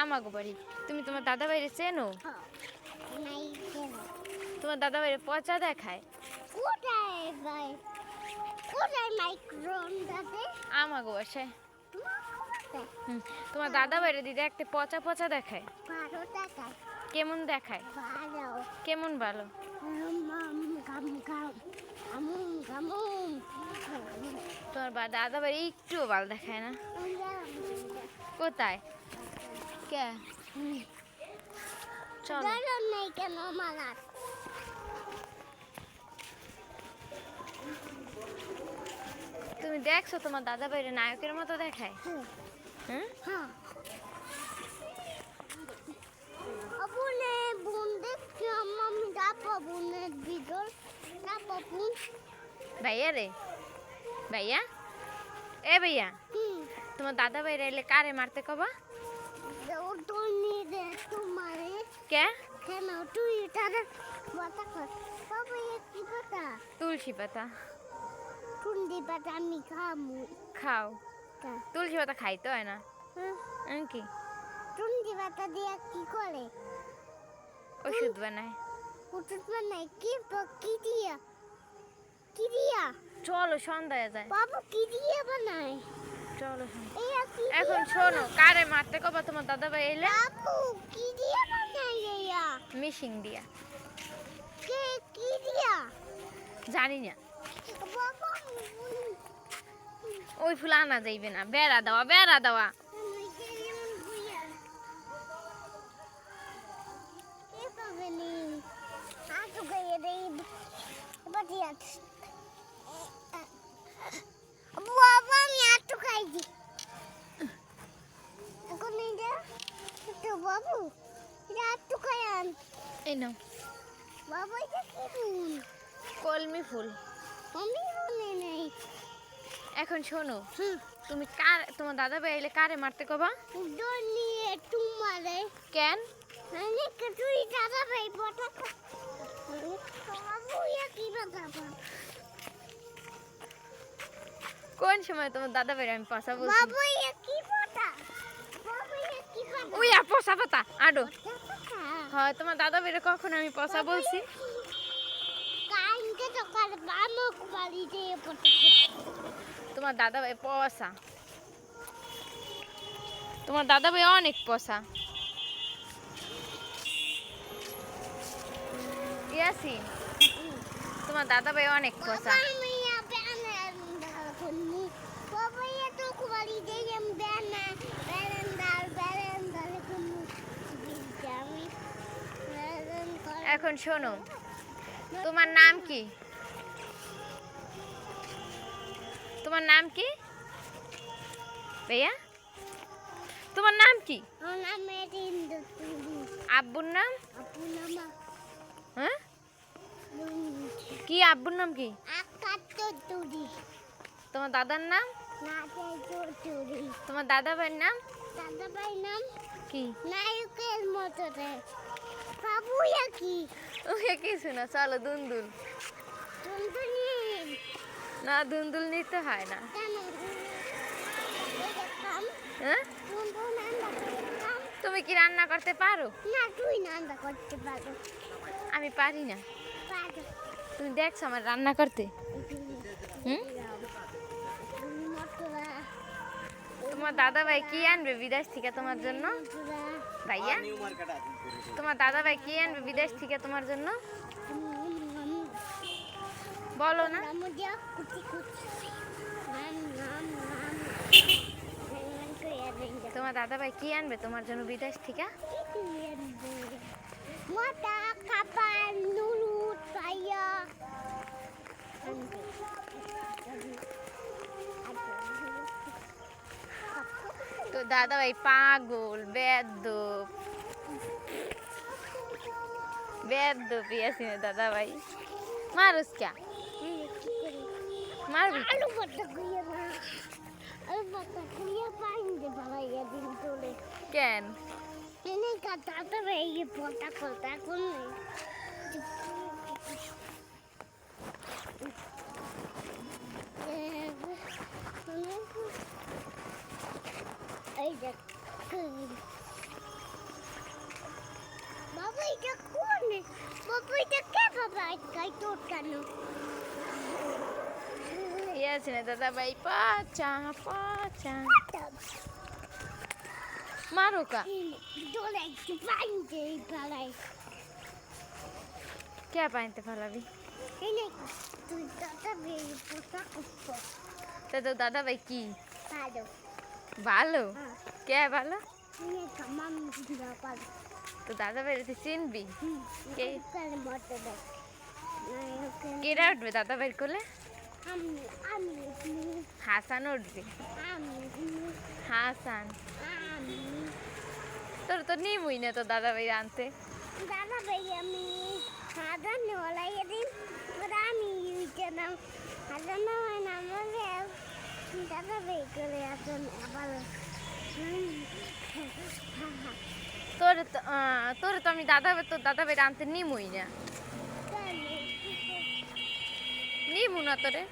আমাগো বাড়ি। তুমি তোমার দাদা বাইরে চেনো? তোমার দাদা বাইরে পচা দেখায়। আমাগো বাসায়। তোমার দাদা বাইরে দিদি একটা পচা পচা দেখায়। কেমন দেখায়? কেমন ভালো? তোমার দাদা বাড়ি একটুও ভালো দেখায় না। কোথায়? কে? চলো। নেই কেন আমার তুমি দেখছ তোমার দাদা বাইরে নায়কের মতো দেখায়? হ্যাঁ। আপনি বোন দেখছি আমার ডাপা বোনের ভিতর। ডাপা বোন ভাইয়া রে। ভাইয়া? এ ভাইয়া তোমার দাদা বাইরে এলে কারে মারতে কবা? তুলসী পাতা। টুন্ডি পাতা আমি খাও। তুলসী পাতা খাইতে হয় না। হ্যাঁ, কি? টুন্ডি পাতা দিয়ে কি করে? ওষুধ বানায়। ওষুধ বানায় কি কি দিয়া? কি দিয়া? চলো সন্ধ্যায় যায়। বাবু কি দিয়ে বানায়? চলো এখন শোনো কারে মারতে কবা তোমার দাদা ভাই এলে মিশিং দিয়া। জানি না। ওই ফুল আনা যাইবে না বেড়া দেওয়া বেড়া দেওয়া। বাবা আমি আটু খাইছি এখন এটা তো বাবু এটা আটু খায়ান এই নাও। বাবু এটা কি ফুল? কলমি ফুল। আমি মনে নেই। এখন শোনো তুমি কার তোমার দাদা ভাই এলে কারে মারতে কবা? নিয়ে তোমারে কেন? তুই দাদা ভাই বটা কোন সময় তোমার দাদা ভাই আমি পয়সা বলছি? বাবু কি বটা? বাবু কি আর পাতা আডো। হয় তোমার দাদা ভাইরে কখন আমি পয়সা বলছি? তোমার দাদা ভাই পয়সা তোমার দাদা ভাই অনেক পয়সা ইয়াসি তোমার দাদা ভাই অনেক পয়সা বাবা আমি ইয়া বেনান্দা কোনি বাবা ইয়া তো বাড়ি দিয়ে বেনা বেনান্দার বেনান্দার কোনি আমি বেনান্দার এখন শোনো তোমার নাম কি? তোমার নাম কি? ভাইয়া? তোমার নাম কি? আব্বুর নাম? হ্যাঁ? কি আব্বুর নাম কি? তোমার দাদার নাম? তোমার দাদা ভাইয়ের নাম? দাদা ভাই নাম কি? নায়কের মতো বাবু কি ওকে কিছু না চলো দুন্দুল। না দুন্দুল নিতে হয় না। হ্যাঁ? খাম তুমি কি রান্না করতে পারো? না তুই নান্দা করতে পারো। আমি পারি না। তুমি দেখছ আমার রান্না করতে? হুম? তোমার দাদা ভাই কি আনবে বিদেশ থেকে তোমার জন্য? ভাইয়া তোমার দাদা ভাই কি আনবে বিদেশ থেকে তোমার জন্য? বলো না। তোমার দাদা ভাই কি আনবে তোমার জন্য বিদেশ থেকে? মোটা নুরুত পাইয়া তো দাদা ভাই পাগল বেদ্য বেদ্য পিয়াসিনে দাদা ভাই। মারুস ক্যা মারবি আলু ভর্তা করিয়া না আলু ভর্তা করিয়া পাইন দে বাবাইয়া দিন তোলে কেন? এনে কাটাতে এই ভর্তা করতে এখন এই দেখ এটা কোন বাবা এটা কে বাবা আজকাল তোর কেন Yes, na দাদা ভাই পাচা পাচা মারো কা দোলে একটু পাইতে পালাই কে পাইতে এনে তুই দাদা বেরি পোশাক উঠবো তা তো দাদা ভাই কি ভালো হ্যাঁ কে ভালো দিবা পারো তো দাদা ভাই তুই চিনবি কেরা উঠবে দাদা ভাই আমি হাসান উঠবে। হাসান। তোর তো নিমুই না তো দাদা ভাই আনতে। দাদা ভাই আমি হাজার নেওয়ালাই দিন আমি ইউজে নাম হাজার নেওয়াই নাম দাদা ভাই করে আসুন আবার তোর তোর তো আমি দাদা তোর দাদা ভাই আনতে নিমুই না। নিমু না তোরে।